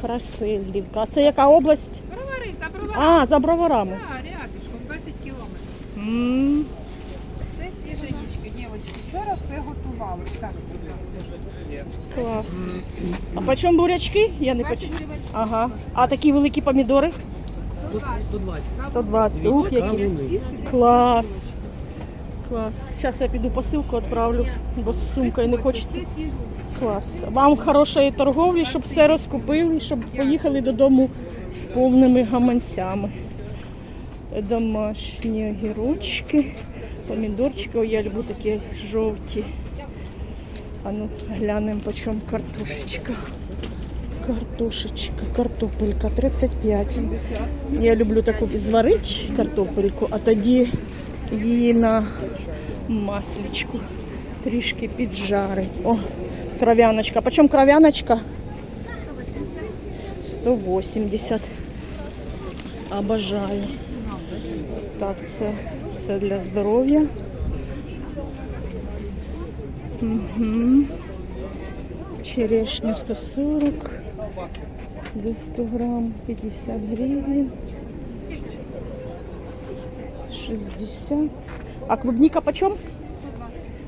Красилівка. А це яка область? Бровари, за броварами. А, за броварами. Да, рядышком, 20 кілометрів. М, Це свіженічки, дівчатки. Вчора все готували. Так, Клас. А по чому бурячки? Я не 20 поч... гривень. Ага. А такі великі помідори? 120. 120. Ух, які. Клас. Клас. Зараз я піду посилку відправлю, бо з сумкою не хочеться. Це свіжу. Клас. Вам хорошої торговлі, щоб все розкупили, щоб поїхали додому з повними гаманцями. Домашні огірочки, помідорчики. Ой, я люблю такі жовті. А ну глянемо по чому картошечка. Картошечка, картопелька 35. Я люблю таку зварити картопельку, а тоді її на масличку трішки піджарить. О, кров'яночка. Почем кров'яночка? 180. Обожаю. Так, це все для здоров'я. Угу. Черешня 140. За 100 грам 50 гривен. 60. А клубника почем?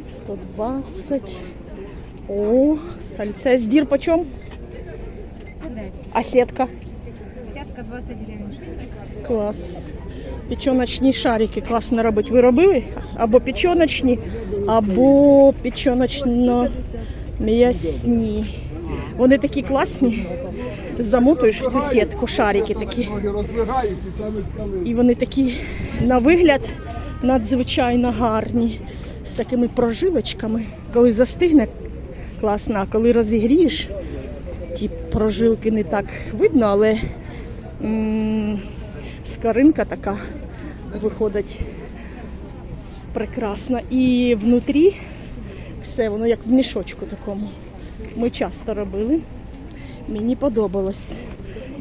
120. О, сальце. Сдир почем? 10. А сетка? Десятка 20 гривень. Клас. Печоночні шарики класно робити. Ви робили? Або печоночні, або печоночно м'ясні. Вони такі класні. Замотуєш в цю сітку шарики такі. І вони такі на вигляд надзвичайно гарні. З такими прожилочками. Коли застигне, класно, а коли розігрієш, ті прожилки не так видно, але м, скоринка така виходить прекрасна. І внутрі все воно як в мішочку такому. Ми часто робили. Мені подобалось.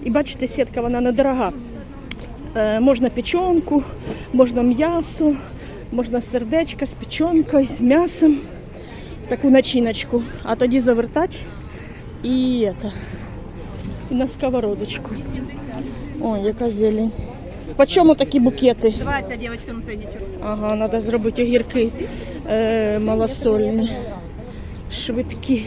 І бачите, сітка вона недорога. Е, можна печонку, можна м'ясо, можна сердечко з печонкою, з м'ясом. Таку начиночку. А тоді завертати і, это, і на сковородочку. Ой, яка зелень. По чому такі букети? 20, дівчатка, на ценничок. Ага, треба зробити огірки е, малосольні, швидкі.